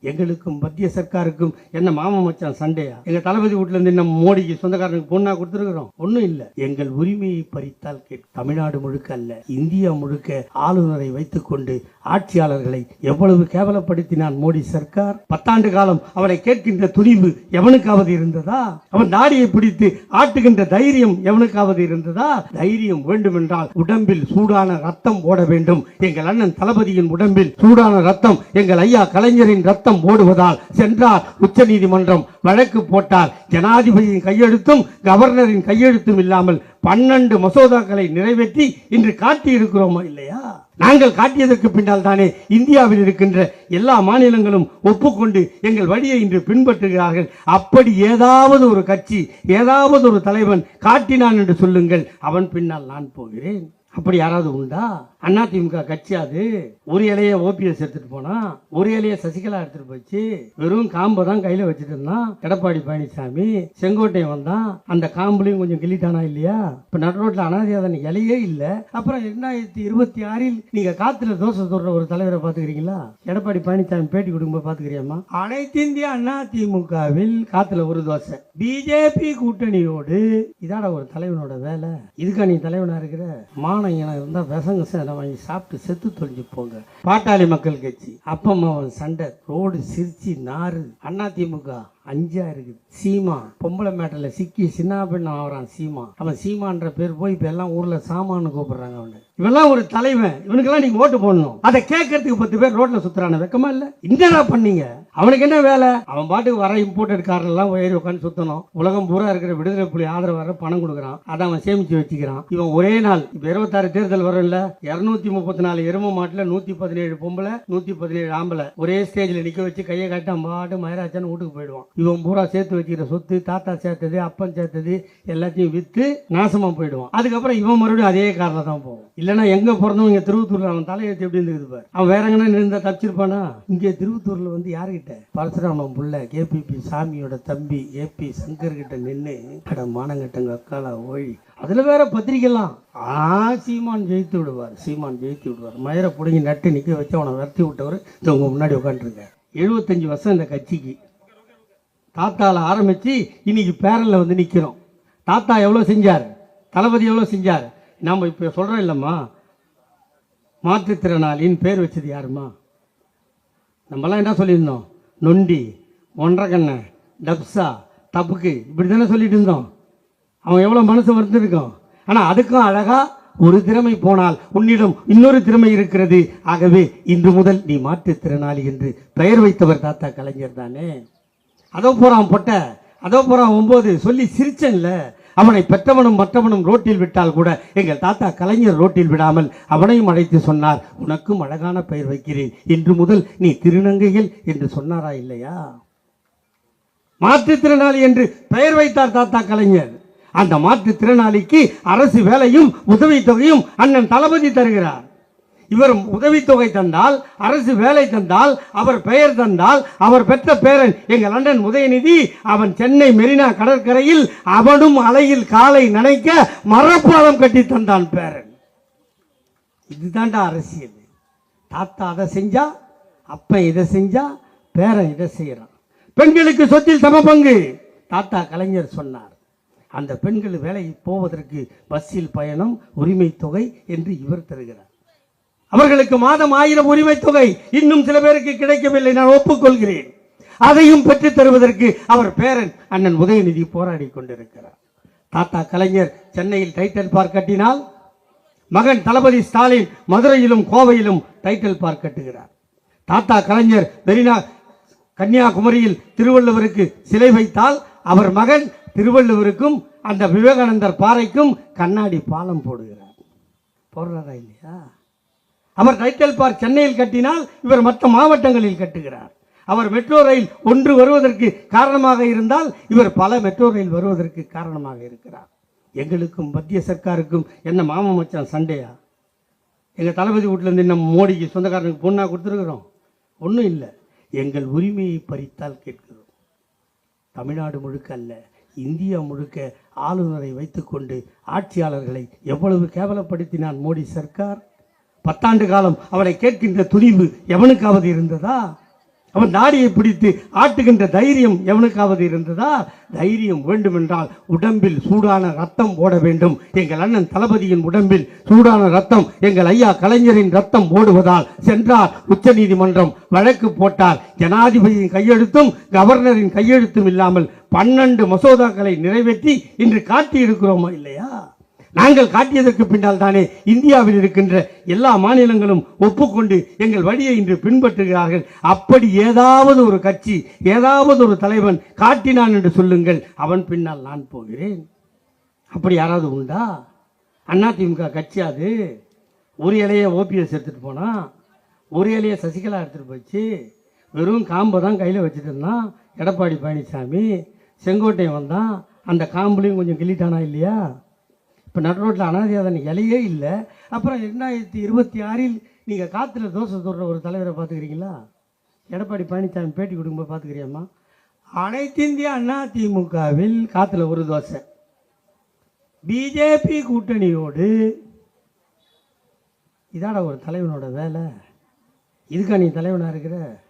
எங்களுக்கும் மத்திய சர்க்காருக்கும் என்ன மாமா மச்சான் சண்டையா? எங்க தளபதி வீட்டுல இருந்து நம்ம மோடிக்கு சொந்தக்காரனுக்கு பொண்ணா கொடுத்துருக்கிறோம். ஒண்ணும் இல்ல. எங்கள் உரிமையை பறித்தால் தமிழ்நாடு முழுக்க அல்ல இந்தியா முழுக்க ஆளுநரை வைத்துக் கொண்டு ஆட்சியாளர்களை எவ்வளவு கேவலப்படுத்தினான் மோடி சர்க்கார்? பத்தாண்டு காலம் அவனை கேட்கின்ற துணிவு எவனுக்காவது இருந்ததா? அவன் நாடியை பிடித்து ஆட்டுகின்ற தைரியம் எவனுக்காவது இருந்ததா? தைரியம் வேண்டுமென்றால் உடம்பில் சூடான ரத்தம் ஓட வேண்டும். எங்கள் அண்ணன் தளபதியின் உடம்பில் சூடான ரத்தம் எங்கள் ஐயா கலைஞரின் ரத்தம் ஓடுவதால் சென்றார் உச்சநீதிமன்றம். வழக்கு போட்டார். ஜனாதிபதியின் கையெழுத்தும் கவர்னரின் கையெழுத்தும் இல்லாமல் பன்னெண்டு மசோதாக்களை நிறைவேற்றி இன்று காட்டி இருக்கிறோமா இல்லையா? நாங்கள் காட்டியதற்கு பின்னால் தானே இந்தியாவில் இருக்கின்ற எல்லா மாநிலங்களும் ஒப்புக்கொண்டு எங்கள் வழியை இன்று பின்பற்றுகிறார்கள். அப்படி ஏதாவது ஒரு கட்சி ஏதாவது ஒரு தலைவன் காட்டினான் என்று சொல்லுங்கள். அவன் பின்னால் நான் போகிறேன். அப்படி யாராவது உண்டா? அண்ணா திமுக கட்சி அது. ஒரு இலைய ஓபிஎஸ் எடுத்துட்டு போனா ஒரு இலைய சசிகலா எடுத்துட்டு போச்சு. வெறும் காம்பை தான் கையில வச்சுட்டு இருந்தான். எடப்பாடி பழனிசாமி செங்கோட்டையன் வந்தான். அந்த காம்புலையும் கொஞ்சம் கிள்ளிட்டானா இல்லையா? இப்ப நடுரோட்ல அனாதியாதன் இலையே இல்ல. அப்புறம் இரண்டாயிரத்தி இருபத்தி ஆறில் நீங்க காத்துல தோசை தொடுற ஒரு தலைவரை பாத்துக்கிறீங்களா? எடப்பாடி பழனிசாமி பேட்டி கொடுக்கும்போது பாத்துக்கிறியாமா அனைத்து இந்திய அண்ணா திமுகவில் காத்துல ஒரு தோசை. பிஜேபி கூட்டணியோடு இதாட ஒரு தலைவனோட வேலை. இதுக்கா நீ தலைவனா இருக்கிற? மானம் இருந்தா விசங்க வாங்கி சாப்பிட்டு செத்து தொலைஞ்சு போங்க. பாட்டாளி மக்கள் கட்சி அப்பம் அவன் சண்டை ரோடு சிரிச்சி நாறு. அண்ணா திமுக அஞ்சா இருக்குது சீமா பொம்பளை மேட்டல சிக்கி சின்ன பெண் ஆகிறான் சீமா. அவன் சீமான்ற பேர் போய் இப்ப எல்லாம் ஊர்ல சாமான்னு கூப்பிடுறாங்க அவனை. இவெல்லாம் ஒரு தலைவன். இவனுக்கெல்லாம் நீங்க ஓட்டு போடணும். அதை கேட்கறதுக்கு பத்து பேர் ரோட்ல சுத்துறான வெக்கமா இல்ல? என்னடா பண்ணீங்க? அவனுக்கு என்ன வேலை? அவன் பாட்டுக்கு வர இம்போர்ட்டட் கார்ல எல்லாம் ஏறி உட்காந்து சுத்தணும். உலகம் பூரா இருக்கிற விடுதலை புலி ஆதரவு வர பணம் கொடுக்குறான். அதை அவன் சேமிச்சு வச்சுக்கிறான். இவன் ஒரே நாள் இப்ப இருபத்தாறு தேர்தல் வரும்ல இருநூத்தி முப்பத்தி நாலு எரும மாட்டுல நூத்தி பதினேழு பொம்பளை நூத்தி பதினேழு ஆம்பளை. ஒரே ஸ்டேஜ்ல நிக்க வச்சு கையை காட்டி அவன் பாட்டு மயராச்சான்னு வீட்டுக்கு போயிடுவான். இவன் பூரா சேர்த்து வச்சுக்கிற சொத்து தாத்தா சேர்த்தது அப்பன் சேர்த்தது எல்லாத்தையும் வித்து நாசமா போயிடுவான். அதுக்கப்புறம் இவன் மறுபடியும் அதே காரில் தான் போவோம் இல்லைன்னா எங்க பிறந்தவங்க திருவத்தூர்ல அவன் தலையெழுத்து எப்படி இருந்தது பாரு அவன் வேற எங்கன்னா இருந்தா தப்பிச்சிருப்பானா? இங்கே திருவத்தூர்ல வந்து கிட்ட பரசுராமன் புள்ள கேபிபி சாமியோட தம்பி ஏபி சங்கர் கிட்ட நின்று அட மானங்கட்டங்க அக்காலா ஓழி அதுல வேற பத்திரிக்கலாம் ஆ சீமான் ஜெயித்து விடுவார் சீமான் ஜெயித்து விடுவார். மயிரை பிடுங்கி நட்டு நிக்க வச்சு அவனை விரட்டி விட்டவர் இந்த உங்க முன்னாடி உட்காந்துருக்க எழுபத்தஞ்சு வருஷம் இந்த கட்சிக்கு. தாத்தால ஆரம்பிச்சு இன்னைக்கு பேரல்ல வந்து நிக்கிறோம். தாத்தா எவ்வளவு செஞ்சார்? தளபதி எவ்வளவு செஞ்சார்? நாம இப்ப சொல்றோம் இல்லம்மா. மாற்றுத்திறனாளின்னு பேர் வச்சது யாருமா? நம்மலாம் என்ன சொல்லியிருந்தோம்? நொண்டி ஒன்றரை டப்ஸா தப்புக்கு. இப்படி தானே சொல்லிட்டு இருந்தோம். அவன் எவ்வளோ மனசு வருந்திருக்கோம் ஆனால் அதுக்கும் அழகாக ஒரு திறமை போனால் உன்னிடம் இன்னொரு திறமை இருக்கிறது. ஆகவே இன்று முதல் நீ மாற்றுத்திறனாளி என்று பெயர் வைத்தவர் தாத்தா கலைஞர் தானே. அதோ போகிறான் பொட்ட அதோ போகிறான் ஒம்போது சொல்லி சிரிச்சன்ல. அவனை பெற்றவனும் மற்றவனும் ரோட்டில் விட்டால் கூட எங்கள் தாத்தா கலைஞர் ரோட்டில் விடாமல் அவனையும் அழைத்து சொன்னார் உனக்கும் அழகான பெயர் வைக்கிறேன். இன்று முதல் நீ திருநங்கையில் என்று சொன்னாரா இல்லையா? மாற்றுத்திறனாளி என்று பெயர் வைத்தார் தாத்தா கலைஞர். அந்த மாற்றுத்திறனாளிக்கு அரசு வேலையும் உதவித்தொகையும் அண்ணன் தளபதி தருகிறார். இவர் உதவித்தொகை தந்தால் அரசு வேலை தந்தால் அவர் பெயர் தந்தால் அவர் பெற்ற பேரன் எங்கள் லண்டன் உதயநிதி அவன் சென்னை மெரினா கடற்கரையில் அவனும் அலையில் காலை நனைக்க மரப்பாலம் கட்டி தந்தான் பேரன். இதுதான்டா அரசியல். தாத்தா அதை செஞ்சா அப்பன் இதை செஞ்சா பேரன் இதை செய்கிறான் பெண்களுக்கு சொத்தில் சம பங்கு. தாத்தா கலைஞர் சொன்னார் அந்த பெண்கள் வேலைக்கு போவதற்கு பஸ்ஸில் பயணம் உரிமை தொகை என்று இவர் தருகிறார். அவர்களுக்கு மாதம் ஆயிரம் உரிமை தொகை இன்னும் சில பேருக்கு கிடைக்கவில்லை நான் ஒப்புக்கொள்கிறேன். அதையும் பெற்றுத் தருவதற்கு அவர் பேரன் அண்ணன் உதயநிதி போராடி கொண்டிருக்கிறார். தாத்தா கலைஞர் சென்னையில் டைட்டல் பார்க் கட்டினால் மகன் தளபதி ஸ்டாலின் மதுரையிலும் கோவையிலும் டைட்டில் பார்க் கட்டுகிறார். தாத்தா கலைஞர் மெரினா கன்னியாகுமரியில் திருவள்ளுவருக்கு சிலை வைத்தால் அவர் மகன் திருவள்ளுவருக்கும் அந்த விவேகானந்தர் பாறைக்கும் கண்ணாடி பாலம் போடுகிறார். போடுறாரா இல்லையா? அவர் டைட்டல் பார்க் சென்னையில் கட்டினால் இவர் மற்ற மாவட்டங்களில் கட்டுகிறார். அவர் மெட்ரோ ரயில் ஒன்று வருவதற்கு காரணமாக இருந்தால் இவர் பல மெட்ரோ ரயில் வருவதற்கு காரணமாக இருக்கிறார். எங்களுக்கும் மத்திய சர்க்காருக்கும் என்ன மாமா மச்சான் சண்டையா? எங்கள் தளபதி வீட்டிலேருந்து நம்ம மோடிக்கு சொந்தக்காரனுக்கு பொண்ணாக கொடுத்துருக்குறோம். ஒன்றும் இல்லை. எங்கள் உரிமையை பறித்தால் கேட்கிறோம். தமிழ்நாடு முழுக்க அல்ல இந்தியா முழுக்க ஆளுநரை வைத்துக்கொண்டு ஆட்சியாளர்களை எவ்வளவு கேவலப்படுத்தினான் மோடி சர்க்கார்? பத்தாண்டு காலம் அவனை கேட்கின்ற துணிவு எவனுக்காவது இருந்ததா? அவன் நாடியை பிடித்து ஆட்டுகின்ற தைரியம் எவனுக்காவது இருந்ததா? தைரியம் வேண்டுமென்றால் உடம்பில் சூடான ரத்தம் ஓட வேண்டும். எங்கள் அண்ணன் தளபதியின் உடம்பில் சூடான ரத்தம் எங்கள் ஐயா கலைஞரின் ரத்தம் ஓடுவதால் சென்றார் உச்சநீதிமன்றம். வழக்கு போட்டார். ஜனாதிபதியின் கையெழுத்தும் கவர்னரின் கையெழுத்தும் இல்லாமல் பன்னெண்டு மசோதாக்களை நிறைவேற்றி இன்று காட்டியிருக்கிறோமா இல்லையா? நாங்கள் காட்டியதற்கு பின்னால் தானே இந்தியாவில் இருக்கின்ற எல்லா மாநிலங்களும் ஒப்புக்கொண்டு எங்கள் வழியை இன்று பின்பற்றுகிறார்கள். அப்படி ஏதாவது ஒரு கட்சி ஏதாவது ஒரு தலைவன் காட்டினான் என்று சொல்லுங்கள் அவன் பின்னால் நான் போகிறேன். அப்படி யாராவது உண்டா? அதிமுக கட்சி அது. ஒரு இலையை ஓபிஎஸ் எடுத்துகிட்டு போனால் ஒரு இலையை சசிகலா எடுத்துகிட்டு போச்சு. வெறும் காம்பை தான் கையில் வச்சுட்டு இருந்தான். எடப்பாடி பழனிசாமி செங்கோட்டையன் வந்தான். அந்த காம்புலையும் கொஞ்சம் கிள்ளிட்டானா இல்லையா? இப்போ நடுரோட்டில் அனாதையாதன் இலையே இல்லை. அப்புறம் ரெண்டாயிரத்தி இருபத்தி ஆறில் நீங்கள் காற்றுல தோசை தொடுற ஒரு தலைவரை பார்த்துக்கிறீங்களா? எடப்பாடி பழனிசாமி பேட்டி கொடுக்கும்போது பார்த்துக்கிறியாம்மா? அனைத்து இந்திய அண்ணா திமுகவில் காற்றுல ஒரு தோசை. பிஜேபி கூட்டணியோடு இதாட ஒரு தலைவனோட வேலை. இதுக்கா நீ தலைவனாக இருக்கிற?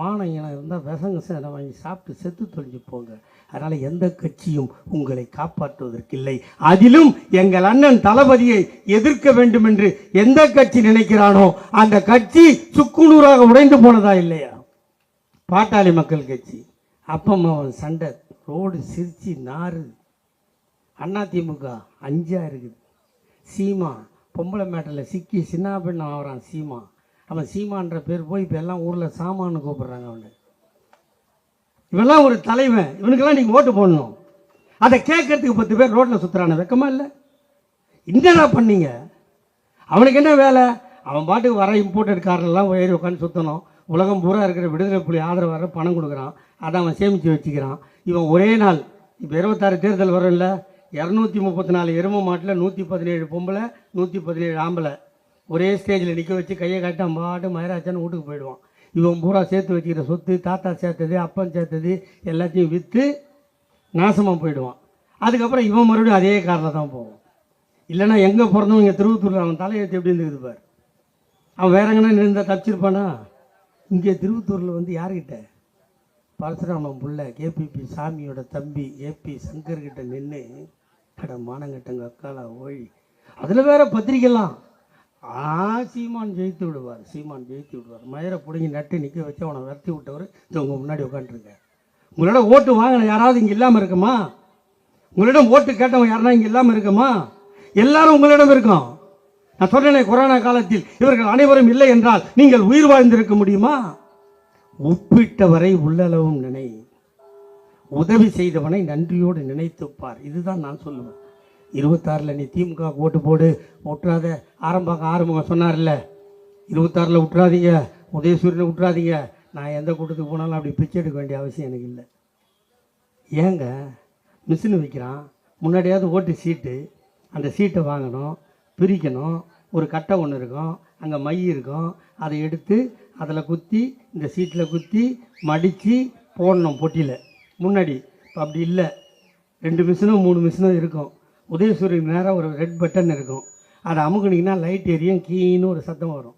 மானம் இனம் இருந்தால் விஷங்க சேனை வாங்கி சாப்பிட்டு செத்து தொழிஞ்சு போங்க. அதனால் எந்த கட்சியும் உங்களை காப்பாற்றுவதற்கில்லை. அதிலும் எங்கள் அண்ணன் தளபதியை எதிர்க்க வேண்டும் என்று எந்த கட்சி நினைக்கிறானோ அந்த கட்சி சுக்குநூறாக உடைந்து போனதா இல்லையா? பாட்டாளி மக்கள் கட்சி. அப்பம் அவன் சண்டை ரோடு சிரிச்சு நாறு. அதிமுக அஞ்சா இருக்குது. சீமா பொம்பளை மேட்டில் சிக்கி சின்ன பெண்ணம் ஆகிறான் சீமா. அவன் சீமான்ற பேர் போய் இப்போ எல்லாம் ஊரில் சாமான்னு கூப்பிடுறாங்க அவனை. இவெல்லாம் ஒரு தலைவன். இவனுக்கெல்லாம் நீங்கள் ஓட்டு போடணும். அதை கேட்கறதுக்கு பத்து பேர் ரோட்டில் சுற்றுறான வெக்கமா இல்லை? என்னடா பண்ணீங்க? அவனுக்கு என்ன வேலை? அவன் பாட்டுக்கு வர இம்போர்ட்டட் கார்லாம் ஏறி உட்காந்து சுற்றணும் உலகம் பூரா இருக்கிற விடுதலை புலி ஆதரவு வர பணம் கொடுக்குறான். அதை அவன் சேமித்து வச்சுக்கிறான். இவன் ஒரே நாள் இப்போ இருபத்தாறு தேர்தல் வரும்ல இரநூத்தி முப்பத்தி நாலு எரும மாட்டில் நூற்றி பதினேழு பொம்பளை நூற்றி பதினேழு ஆம்பளை. ஒரே ஸ்டேஜில் நிற்க வச்சு கையை கட்ட மாட்டு மயராச்சான்னு வீட்டுக்கு போயிடுவான். இவன் பூரா சேர்த்து வச்சுக்கிற சொத்து தாத்தா சேர்த்தது அப்பன் சேர்த்தது எல்லாத்தையும் விற்று நாசமாக போயிடுவான். அதுக்கப்புறம் இவன் மறுபடியும் அதே காரில் தான் போவோம் இல்லைன்னா எங்கே பிறந்தவன் இங்கே திருவத்தூரில் அவன் தலையெழுத்து எப்படி இருந்துக்குது பார் அவன் வேற எங்கன்னா இருந்தால் தப்பிச்சிருப்பானா? இங்கே திருவத்தூரில் வந்து யார்கிட்ட? பரசுராமன் புள்ள கேபிபி சாமியோட தம்பி ஏபி சங்கர்கிட்ட நின்று கடை மானங்கிட்டங்க அக்காலா ஓழி அதில் வேற பத்திரிக்கைலாம் ஆ சீமான் ஜெயித்து விடுவார் சீமான் ஜெயித்து விடுவார். மயிரை பிடுங்கி நட்டு நிற்க வச்சு அவனை விரட்டி விட்டவர் இது உங்கள் முன்னாடி உட்காந்துருக்க உங்களோட ஓட்டு வாங்கின யாராவது இங்கே இல்லாமல் இருக்குமா? உங்களிடம் ஓட்டு கேட்டவன் யாருன்னா இங்கே இல்லாமல் இருக்குமா? எல்லாரும் உங்களிடம் இருக்கும். நான் சொன்னேனே கொரோனா காலத்தில் இவர்கள் அனைவரும் இல்லை என்றால் நீங்கள் உயிர் வாழ்ந்திருக்க முடியுமா? ஒப்பிட்டவரை உள்ளளவும் நினை. உதவி செய்தவனை நன்றியோடு நினைத்துப்பார். இதுதான் நான் சொல்லுவேன். இருபத்தாறில் நீ திமுக ஓட்டு போடு விட்டுறாத ஆரம்பாக்க ஆரம்பம் சொன்னார்ல. இருபத்தாறில் விட்டுறாதீங்க உதயசூரியனை விட்டுறாதீங்க நான் எந்த கூட்டத்துக்கு போனாலும் அப்படி பிச்சை எடுக்க வேண்டிய அவசியம் எனக்கு இல்லை. ஏங்க மிஷின் வைக்கிறான். முன்னாடியாவது ஓட்டு சீட்டு அந்த சீட்டை வாங்கணும் பிரிக்கணும். ஒரு கட்டை ஒன்று இருக்கும் அங்கே மை இருக்கும். அதை எடுத்து அதில் குத்தி இந்த சீட்டில் குத்தி மடித்து போடணும் பொட்டியில். முன்னாடி இப்போ அப்படி இல்லை. ரெண்டு மிஷினும் மூணு மிஷினும் இருக்கும். உதயசூரியன் நேராக ஒரு ரெட் பட்டன் இருக்கும். அதை அமுக்குனீங்கன்னா லைட் எரியும் கீன்னு ஒரு சத்தம் வரும்.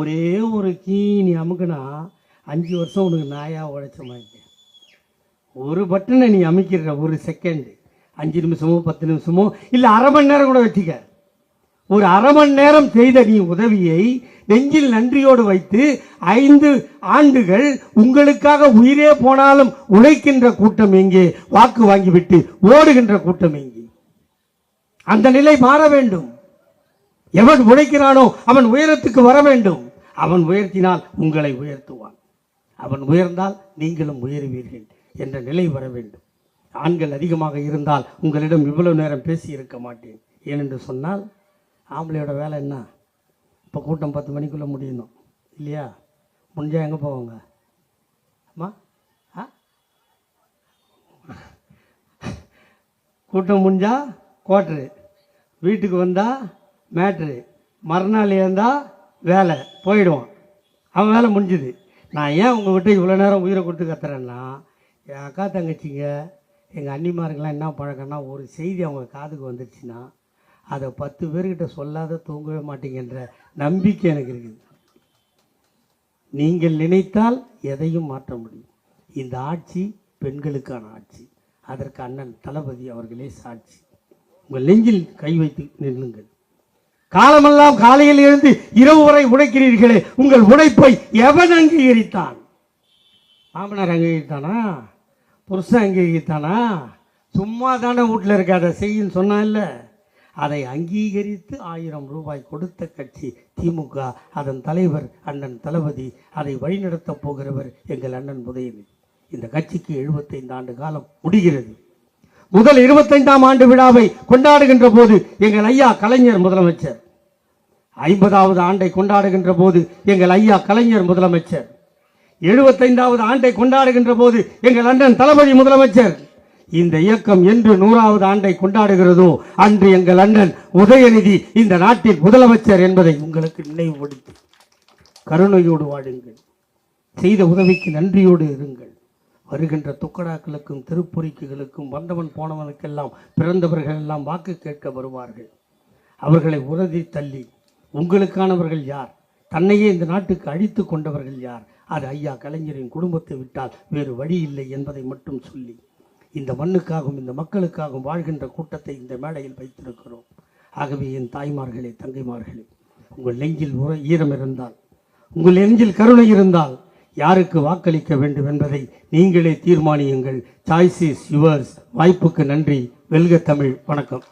ஒரே ஒரு கீ நீ அமுக்குனா அஞ்சு வருஷம் உனக்கு நாயாக உழைச்ச மாதிரி. ஒரு பட்டனை நீ அமைக்கிற ஒரு செகண்டு அஞ்சு நிமிஷமோ பத்து நிமிஷமோ இல்லை அரை மணி நேரம் கூட வச்சுக்க. ஒரு அரை மணி நேரம் செய்த நீ உதவியை நெஞ்சில் நன்றியோடு வைத்து ஐந்து ஆண்டுகள் உங்களுக்காக உயிரே போனாலும் உழைக்கின்ற கூட்டம் எங்கே? வாக்கு வாங்கிவிட்டு ஓடுகின்ற கூட்டம் எங்கே? அந்த நிலை மாற வேண்டும். எவன் உழைக்கிறானோ அவன் உயரத்துக்கு வர வேண்டும். அவன் உயர்த்தினால் உங்களை உயர்த்துவான். அவன் உயர்ந்தால் நீங்களும் உயருவீர்கள் என்ற நிலை வர வேண்டும். ஆண்கள் அதிகமாக இருந்தால் உங்களிடம் இவ்வளவு நேரம் பேசி இருக்க மாட்டேன். ஏனென்று சொன்னால் ஆம்பளையோட வேலை என்ன? இப்போ கூட்டம் பத்து மணிக்குள்ளே முடியணும். இல்லையா? முடிஞ்சா எங்கே போவாங்க? அம்மா? ஆ? கூட்டம் முடிஞ்சால் கோட்ரு வீட்டுக்கு வந்தால் மேட்ரு மறுநாள் இருந்தால் வேலை. போயிடுவான். அவன் வேலை முடிஞ்சுது. நான் ஏன் உங்கள்கிட்ட இவ்வளோ நேரம் உயிரை கொடுத்து கத்துறேன்னா என் அக்கா தங்கச்சிங்க எங்கள் அண்ணிமார்கள்லாம் என்ன பழக்கம்னா ஒரு செய்தி அவங்க காதுக்கு வந்துடுச்சுன்னா அதை பத்து பேர்கிட்ட சொல்லாத தூங்கவே மாட்டீங்கன்ற நம்பிக்கை எனக்கு இருக்குது. நீங்கள் நினைத்தால் எதையும் மாற்ற முடியும். இந்த ஆட்சி பெண்களுக்கான ஆட்சி. அதற்கு அண்ணன் தளபதி அவர்களே சாட்சி. உங்கள் நெஞ்சில் கை வைத்து நில்லுங்கள் காலமெல்லாம் காலையில் எழுந்து இரவு வரை உழைக்கிறீர்களே உங்கள் உழைப்பை எவன் அங்கீகரித்தான்? மாமனார் அங்கீகரித்தானா? புருஷன் அங்கீகரித்தானா? சும்மா தானே வீட்டில் இருக்க அதை செய்யுன்னு சொன்னா இல்ல அதை அங்கீகரித்து ஆயிரம் ரூபாய் கொடுத்த கட்சி திமுக அதன் தலைவர் அண்ணன் தளபதி அதை வழிநடத்தப் போகிறவர் எங்கள் அண்ணன் உதயநிதி. இந்த கட்சிக்கு 75 ஆண்டு காலம் முடிகிறது. முதல் 25ஆம் ஆண்டு விழாவை கொண்டாடுகின்ற போது எங்கள் ஐயா கலைஞர் முதலமைச்சர். ஐம்பதாவது ஆண்டை கொண்டாடுகின்ற போது எங்கள் ஐயா கலைஞர் முதலமைச்சர். எழுபத்தைந்தாவது ஆண்டை கொண்டாடுகின்ற போது எங்கள் அண்ணன் தளபதி முதலமைச்சர். இந்த இயக்கம் என்று நூறாவது ஆண்டை கொண்டாடுகிறதோ அன்று எங்கள் அண்ணன் உதயநிதி இந்த நாட்டின் முதலமைச்சர் என்பதை உங்களுக்கு நினைவுபடுத்தி கருணையோடு வாழுங்கள். செய்த உதவிக்கு நன்றியோடு இருங்கள். வருகின்ற துக்கடாக்களுக்கும் திருப்பொறிக்குகளுக்கும் வந்தவன் போனவனுக்கெல்லாம் பிறந்தவர்கள் எல்லாம் வாக்கு கேட்க வருவார்கள். அவர்களை உறுதி தள்ளி உங்களுக்கானவர்கள் யார்? தன்னையே இந்த நாட்டுக்கு அழித்து கொண்டவர்கள் யார்? அது ஐயா கலைஞரின் குடும்பத்தை விட்டால் வேறு வழி இல்லை என்பதை மட்டும் சொல்லி இந்த மண்ணுக்காகவும் இந்த மக்களுக்காகவும் வாழ்கின்ற கூட்டத்தை இந்த மேடையில் வைத்திருக்கிறோம். ஆகவே என் தாய்மார்களே தங்கைமார்களே உங்கள் நெஞ்சில் உர ஈரம் இருந்தால் உங்கள் நெஞ்சில் கருணை இருந்தால் யாருக்கு வாக்களிக்க வேண்டும் என்பதை நீங்களே தீர்மானியுங்கள். சாய்ஸ் இஸ் யுவர்ஸ் வாய்ப்புக்கு நன்றி. வெல்க தமிழ். வணக்கம்.